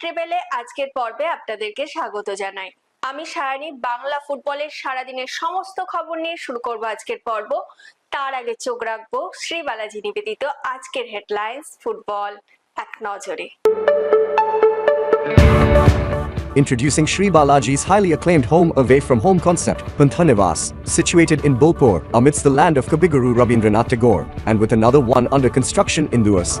চ্যানেলে আজকের পর্বে আপনাদেরকে স্বাগত জানাই আমি সায়ানি বাংলা ফুটবলের সারাদিনের সমস্ত খবর নিয়ে শুরু করব আজকের পর্ব তার আগে চোখ রাখব শ্রী বালাজি নিবেদিত আজকের হেডলাইন্স ফুটবল এক নজরে Introducing Sri Balaji's highly acclaimed home away from home concept, Panthanivas, situated in Bolpur, amidst the land of Kabiguru Rabindranath Tagore, and with another one under construction in Duas.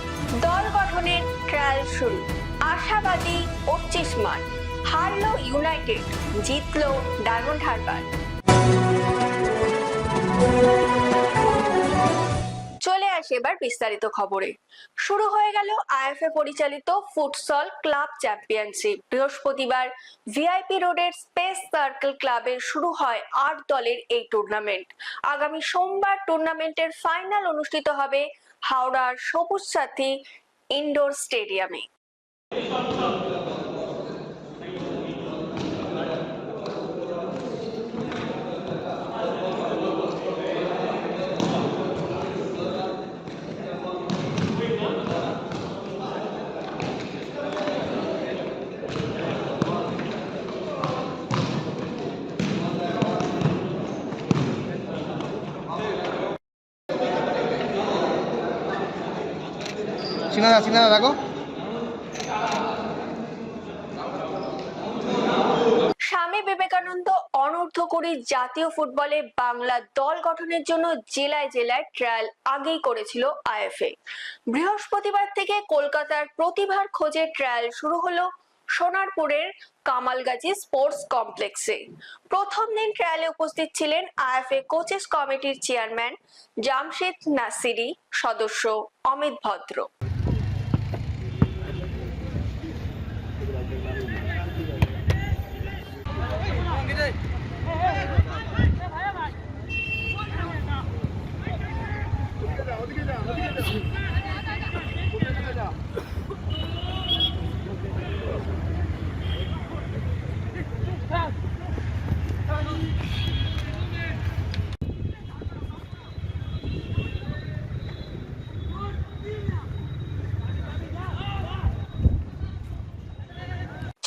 দল গঠনের trial শুরু। আশাবাদী পঁচিশ মান হারলো United, জিতলো diamond Harbour. চলে আসে এবার বিস্তারিত খবরে। শুরু হয়ে গেল আইএফএ পরিচালিত ফুটসল ক্লাব চ্যাম্পিয়নশিপ। বৃহস্পতিবার ভিআইপি রোডের স্পেস সার্কেল ক্লাবে শুরু হয় আট দলের এই টুর্নামেন্ট। আগামী সোমবার টুর্নামেন্টের ফাইনাল অনুষ্ঠিত হবে হাওড়ার সবুজ সাথী ইনডোর স্টেডিয়ামে। সিনাদা সিনাদা দেখো স্বামী বিবেকানন্দ অনূর্ধ্ব কুড়ি জাতীয় ফুটবলে বাংলা দল গঠনের জন্য জেলায় জেলায় ট্রায়াল আগেই করেছিল আইএফএ। বৃহস্পতিবার থেকে কলকাতার প্রতিভার খোঁজে ট্রায়াল শুরু হলো সোনারপুরের কামালগাজী স্পোর্টস কমপ্লেক্সে। প্রথম দিন ট্রায়ালে উপস্থিত ছিলেন আইএফএ কোচেস কমিটির চেয়ারম্যান জামশেদ নাসিরি, সদস্য অমিত ভদ্র।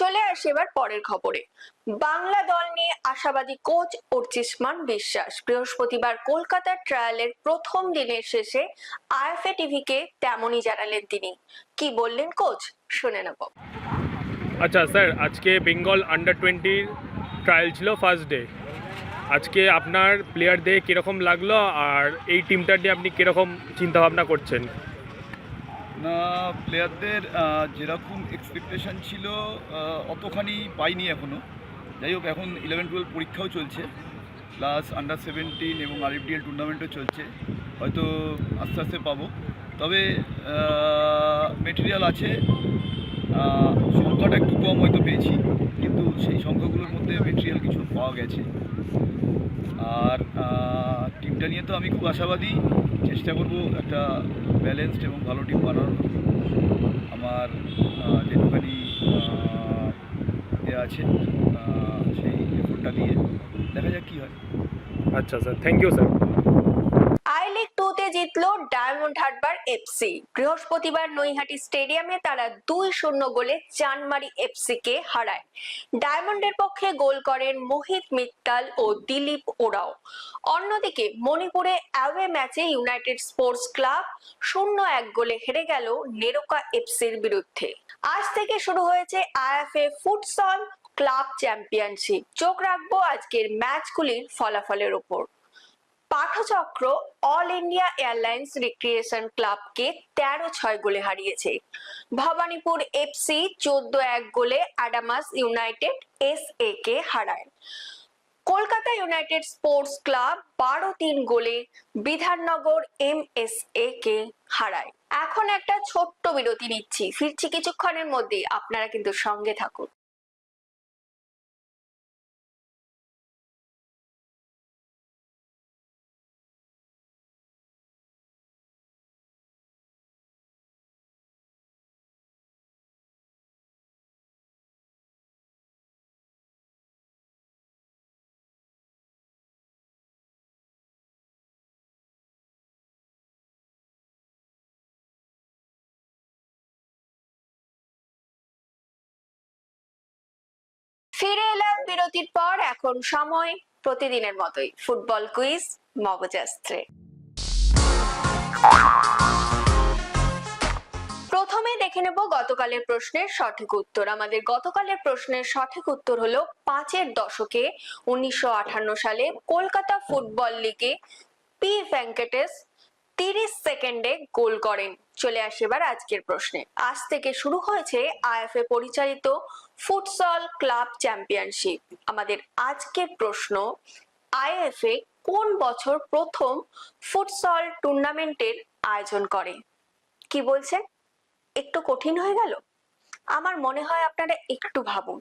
চলে আসে এবার পরের খবরে। বাংলা দল নিয়ে আশাবাদী কোচ অর্চিসমান বিশ্বাস। বৃহস্পতিবার কলকাতার ট্রায়ালের প্রথম দিনের শেষে আইএফএ টিভিকে তেমনই জানালেন তিনি। কি বললেন কোচ? শুনে নেব। আচ্ছা স্যার, আজকে বেঙ্গল আন্ডার টোয়েন্টির ট্রায়াল ছিল ফার্স্ট ডে আজকে আপনার প্লেয়ারদের কীরকম লাগল আর এই টিমটা নিয়ে আপনি কীরকম চিন্তাভাবনা করছেন? না প্লেয়ারদের যেরকম এক্সপেকটেশন ছিল অতখানি পাইনি এখনও যাই হোক, এখন ইলেভেন টুয়েলভ পরীক্ষাও চলছে। প্লাস আন্ডার সেভেন্টিন এবং আরএফডিএল টুর্নামেন্টও চলছে। হয়তো আস্তে আস্তে পাবো। তবে মেটেরিয়াল আছে। সংখ্যাটা একটু কম হয়তো পেয়েছি। কিন্তু সেই সংখ্যাগুলোর মধ্যে মেটেরিয়াল কিছু পাওয়া গেছে। আর টিমটা নিয়ে তো আমি খুব আশাবাদী চেষ্টা করব একটা ব্যালেন্সড এবং ভালো টিম বানানোর। আমার যেটুখানি আহ, আছে সেই এফোর্টটা দিয়ে দেখা যাক কী হয়। আচ্ছা স্যার থ্যাংক ইউ স্যার জিতলো ডায়মন্ড হারবার এফসি বৃহস্পতিবার নৈহাটি স্টেডিয়ামে তারা দুই শূন্য গোলে চানমারি এফসি কে হারায়। ডায়মন্ডের পক্ষে গোল করেন মোহিত মিত্তাল ও দিলীপ ওরাও। অন্যদিকে মণিপুরে অ্যাওয়ে ম্যাচে ইউনাইটেড স্পোর্টস ক্লাব শূন্য এক গোলে হেরে গেল নেরোকা এফসির বিরুদ্ধে। আজ থেকে শুরু হয়েছে আইএফএ ফুটসল ক্লাব চ্যাম্পিয়নশিপ। চোখ রাখব আজকের ম্যাচগুলির ফলাফলের উপর Pathachakra all India airlines recreation ক্লাবকে তেরো ছয় গোলে হারিয়েছে। ভবানীপুর এফসি চোদ্দ এক গোলে অ্যাডামাস ইউনাইটেড এস এ কে হারায়। কলকাতা ইউনাইটেড স্পোর্টস ক্লাব বারো তিন গোলে Bidhannagar M S A K হারায়। এখন একটা ছোট্ট বিরতি নিচ্ছি। ফিরছি কিছুক্ষণের মধ্যে আপনারা কিন্তু সঙ্গে থাকুন। ফিরে এলাম বিরতির পর। এখন সময় প্রতিদিনের মতোই। ফুটবল কুইজ, মগজাস্ত্রে। প্রথমে দেখে নেব গতকালের প্রশ্নের সঠিক উত্তর। আমাদের গতকালের প্রশ্নের সঠিক উত্তর হলো পাঁচের দশকে উনিশশো আটান্ন সালে কলকাতা ফুটবল লিগে পি ভেঙ্কটেশ তিরিশ সেকেন্ডে গোল করেন। চলে আসে এবার আজকের প্রশ্নে। আজ থেকে শুরু হয়েছে আইএফএ পরিচালিত ফুটসল ক্লাব চ্যাম্পিয়নশিপ আমাদের আজকের প্রশ্ন, আইএফএ কোন বছর প্রথম ফুটসল টুর্নামেন্টের আয়োজন করে? কি বলছেন একটু কঠিন হয়ে গেল? আমার মনে হয় আপনারা একটু ভাবুন।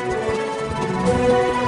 Thank you.